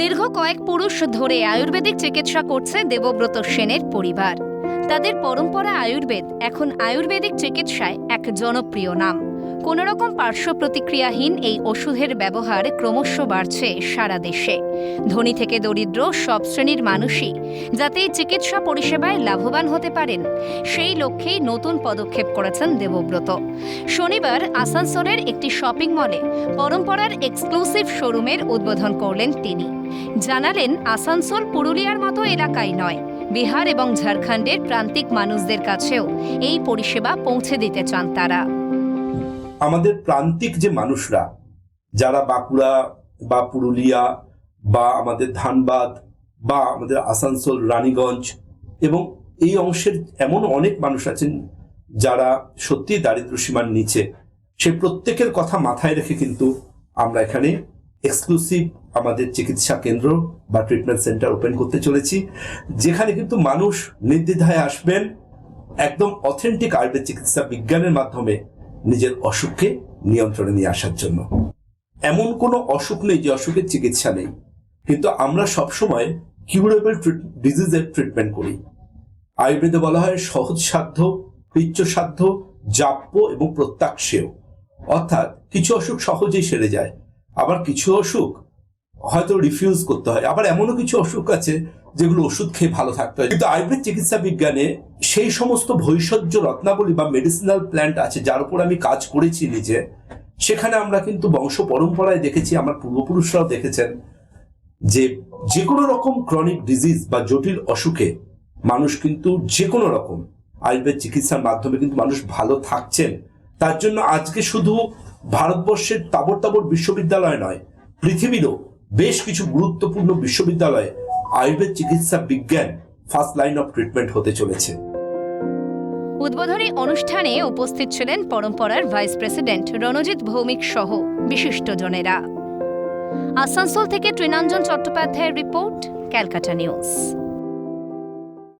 দীর্ঘ কয়েক পুরুষ ধরে আয়ুর্বেদিক চিকিৎসা করছে দেবব্রত সেনের পরিবার। তাদের পরম্পরা আয়ুর্বেদ, এখন আয়ুর্বেদিক চিকিৎসায় এক জনপ্রিয় নাম। কোনো রকম পার্শ্ব প্রতিক্রিয়াহীন এই ওষুধের ব্যবহার ক্রমশ বাড়ছে সারা দেশে। ধনী থেকে দরিদ্র সব শ্রেণির মানুষই যাতে এই চিকিৎসা পরিষেবায় লাভবান হতে পারেন, সেই লক্ষ্যেই নতুন পদক্ষেপ করেছেন দেবব্রত। শনিবার আসানসোলের একটি শপিং মলে পরম্পরার এক্সক্লুসিভ শোরুমের উদ্বোধন করলেন তিনি। জানালেন আসানসোল পুরুলিয়ার মতো এলাকায় নয়। বিহার এবং ঝাড়খণ্ডের প্রান্তিক মানুষদের কাছেও এই পরিষেবা পৌঁছে দিতে চান তারা। আমাদের প্রান্তিক যে মানুষরা, যারা বাঁকুড়া বা পুরুলিয়া বা আমাদের ধানবাদ বা আমাদের আসানসোল, রানীগঞ্জ এবং এই অংশের এমন অনেক মানুষ আছেন যারা সত্যি দারিদ্র সীমার নিচে। সে প্রত্যেকের কথা মাথায় রেখে কিন্তু আমরা এখানে এক্সক্লুসিভ আমাদের চিকিৎসা কেন্দ্র বা ট্রিটমেন্ট সেন্টার ওপেন করতে চলেছি, যেখানে কিন্তু মানুষ নির্দ্বিধায় আসবেন একদম অথেন্টিক আয়ুর্বেদ চিকিৎসা বিজ্ঞানের মাধ্যমে নিজের অসুখকে নিয়ন্ত্রণে নিয়ে আসার জন্য। এমন কোনো অসুখ নেই যে অসুখের চিকিৎসা নেই। কিন্তু আমরা সবসময় কিউরেবল ডিজিজের ট্রিটমেন্ট করি। আয়ুর্বেদে বলা হয় সহজ সাধ্য সাধ্য, জাপ্য এবং প্রত্যাক্ষেয় অর্থাৎ কিছু অসুখ সহজেই সেরে যায়। আবার কিছু অসুখ হয়তো রিফিউজ করতে হয়। আবার এমনও কিছু অসুখ আছে যেগুলো ওষুধ খেয়ে ভালো থাকতে হয়। কিন্তু আয়ুর্বেদ চিকিৎসা বিজ্ঞানে সেই সমস্ত ভৈষজ্য রত্নাবলী বা মেডিসিনাল প্ল্যান্ট আছে, যার উপর আমি কাজ করেছি নিজে, সেখানে আমরা কিন্তু বংশ পরম্পরায় দেখেছি, আমার পূর্বপুরুষরাও দেখেছেন, যে যে কোনো রকম ক্রনিক ডিজিজ বা জটিল অসুখে মানুষ কিন্তু যে কোনো রকম আয়ুর্বেদ চিকিৎসার মাধ্যমে কিন্তু মানুষ ভালো থাকছেন। তার জন্য আজকে শুধু ভারতবর্ষের তাবর তাবর বিশ্ববিদ্যালয় নয়, পৃথিবীরও বেশ কিছু গুরুত্বপূর্ণ বিশ্ববিদ্যালয়ে আয়ুর্বেদ চিকিৎসা বিজ্ঞান ফার্স্ট লাইন অফ ট্রিটমেন্ট হতে চলেছে। উদ্বোধনী অনুষ্ঠানে উপস্থিত ছিলেন পরম্পরার ভাইস প্রেসিডেন্ট রণজিৎ ভৌমিক সহ বিশিষ্টজনেরা। আসানসোল থেকে তৃণাঞ্জন চট্টোপাধ্যায়ের রিপোর্ট ক্যালকাটা নিউজ